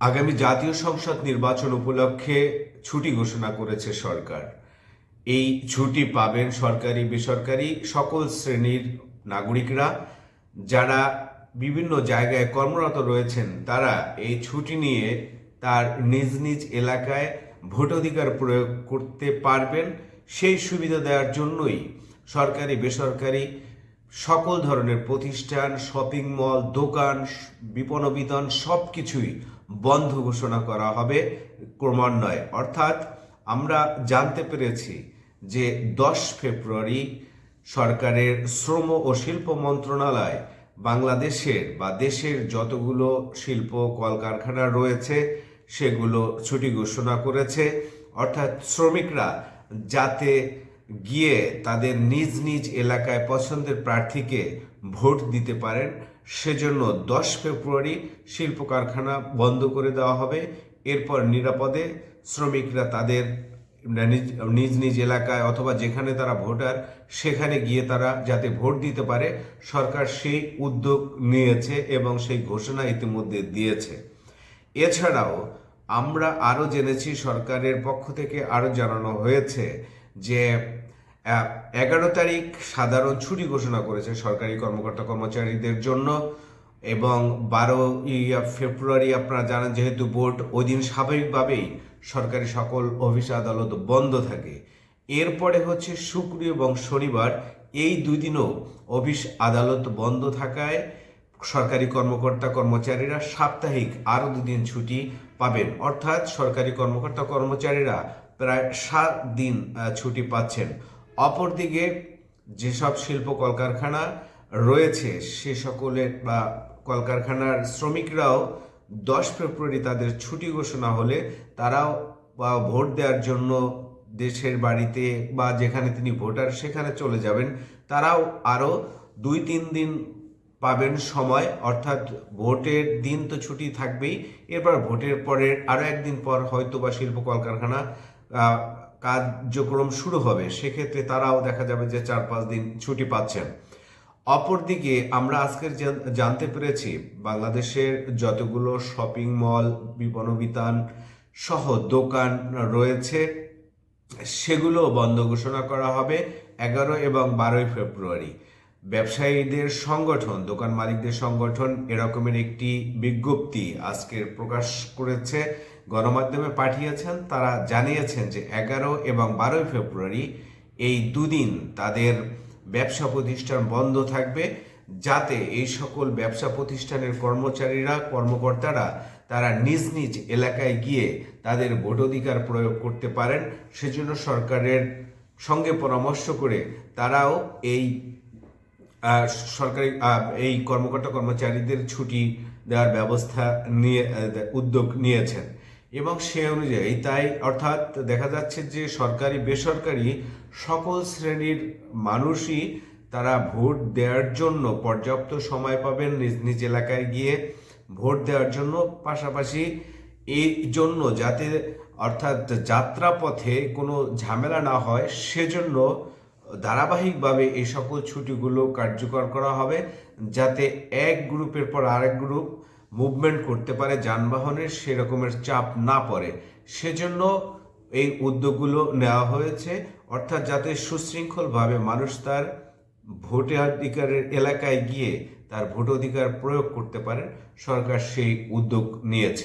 আগামী জাতীয় সংসদ নির্বাচন উপলক্ষে ছুটি ঘোষণা করেছে সরকার। এই ছুটি পাবেন সরকারি, বেসরকারি সকল শ্রেণির নাগরিকরা। যারা বিভিন্ন জায়গায় কর্মরত রয়েছেন, তারা এই ছুটি নিয়ে তার নিজ নিজ এলাকায় ভোটাধিকার প্রয়োগ করতে পারবেন। সেই সুবিধা দেওয়ার জন্যই সরকারি, বেসরকারি সকল ধরনের প্রতিষ্ঠান, শপিং মল, দোকান, বিপণন বিতান সব কিছুই বন্ধ ঘোষণা করা হবে ক্রমান্বয়ে। অর্থাৎ আমরা জানতে পেরেছি যে দশ ফেব্রুয়ারি সরকারের শ্রম ও শিল্প মন্ত্রণালয় বাংলাদেশের বা দেশের যতগুলো শিল্প কলকারখানা রয়েছে, সেগুলো ছুটি ঘোষণা করেছে। অর্থাৎ শ্রমিকরা যাতে গিয়ে তাদের নিজ নিজ এলাকায় পছন্দের প্রার্থীকে ভোট দিতে পারেন সেজন্য দশ ফেব্রুয়ারি শিল্প কারখানা বন্ধ করে দেওয়া হবে। এরপর নিরাপদে শ্রমিকরা তাদের নিজ নিজ এলাকায় অথবা যেখানে তারা ভোটার, সেখানে গিয়ে তারা যাতে ভোট দিতে পারে, সরকার সেই উদ্যোগ নিয়েছে এবং সেই ঘোষণা ইতিমধ্যে দিয়েছে। এছাড়াও আমরা আরও জেনেছি সরকারের পক্ষ থেকে আরও জানানো হয়েছে যে এগারো তারিখ সাধারণ ছুটি ঘোষণা করেছে সরকারি কর্মকর্তা কর্মচারীদের জন্য এবং বারো ফেব্রুয়ারি আপনারা জানেন যেহেতু বোর্ড ওই দিন স্বাভাবিকভাবেই সরকারি সকল অফিস আদালত বন্ধ থাকে। এরপরে হচ্ছে শুক্র এবং শনিবার এই দুই দিনও অফিস আদালত বন্ধ থাকায় সরকারি কর্মকর্তা কর্মচারীরা সাপ্তাহিক আরও দুদিন ছুটি পাবেন। অর্থাৎ সরকারি কর্মকর্তা কর্মচারীরা প্রায় সাত দিন ছুটি পাচ্ছেন। অপরদিকে যেসব শিল্প কলকারখানা রয়েছে, সে সকলের বা কলকারখানার শ্রমিকরাও দশ ফেব্রুয়ারি তাদের ছুটি ঘোষণা হলে তারাও বা ভোট দেওয়ার জন্য দেশের বাড়িতে বা যেখানে তিনি ভোটার সেখানে চলে যাবেন। তারাও আরও দুই তিন দিন পাবেন সময়, অর্থাৎ ভোটের দিন তো ছুটি থাকবেই। এরপর ভোটের পরে আরও একদিন পর হয়তো বা শিল্প কলকারখানা কার্যক্রম শুরু হবে, সেক্ষেত্রে তারাও দেখা যাবে যে চার পাঁচ দিন ছুটি পাচ্ছেন। অপরদিকে আমরা আজকের জানতে পেরেছি, বাংলাদেশের যতগুলো শপিং মল বিপণবিতান সহ দোকান রয়েছে, সেগুলো বন্ধ ঘোষণা করা হবে এগারো এবং বারোই ফেব্রুয়ারি। ব্যবসায়ীদের সংগঠন, দোকান মালিকদের সংগঠন এরকমের একটি বিজ্ঞপ্তি আজকের প্রকাশ করেছে। গণমাধ্যমে পাঠিয়েছেন, তারা জানিয়েছেন যে এগারো এবং বারোই ফেব্রুয়ারি এই দুদিন তাদের ব্যবসা প্রতিষ্ঠান বন্ধ থাকবে, যাতে এই সকল ব্যবসা প্রতিষ্ঠানের কর্মচারীরা, কর্মকর্তারা তারা নিজ নিজ এলাকায় গিয়ে তাদের ভোটাধিকার প্রয়োগ করতে পারেন। সেজন্য সরকারের সঙ্গে পরামর্শ করে তারাও এই সরকারি এই কর্মকর্তা কর্মচারীদের ছুটি দেওয়ার ব্যবস্থা নিয়ে উদ্যোগ নিয়েছেন। এবং সে অনুযায়ী তাই অর্থাৎ দেখা যাচ্ছে যে সরকারি, বেসরকারি সকল শ্রেণির মানুষই তারা ভোট দেওয়ার জন্য পর্যাপ্ত সময় পাবেন নিজ নিজ এলাকায় গিয়ে ভোট দেওয়ার জন্য। পাশাপাশি এই জন্য যাতে অর্থাৎ যাত্রাপথে কোনো ঝামেলা না হয়, সেজন্য ধারাবাহিকভাবে এই সকল ছুটিগুলো কার্যকর করা হবে যাতে এক গ্রুপের পর আরেক গ্রুপ মুভমেন্ট করতে পারে, যানবাহনের সেরকমের চাপ না পড়ে। সেজন্য এই উদ্যোগগুলো নেওয়া হয়েছে, অর্থাৎ যাতে সুশৃঙ্খলভাবে মানুষ তার ভোটাধিকারের এলাকায় গিয়ে তার ভোটাধিকার প্রয়োগ করতে পারেন সরকার সেই উদ্যোগ নিয়েছে।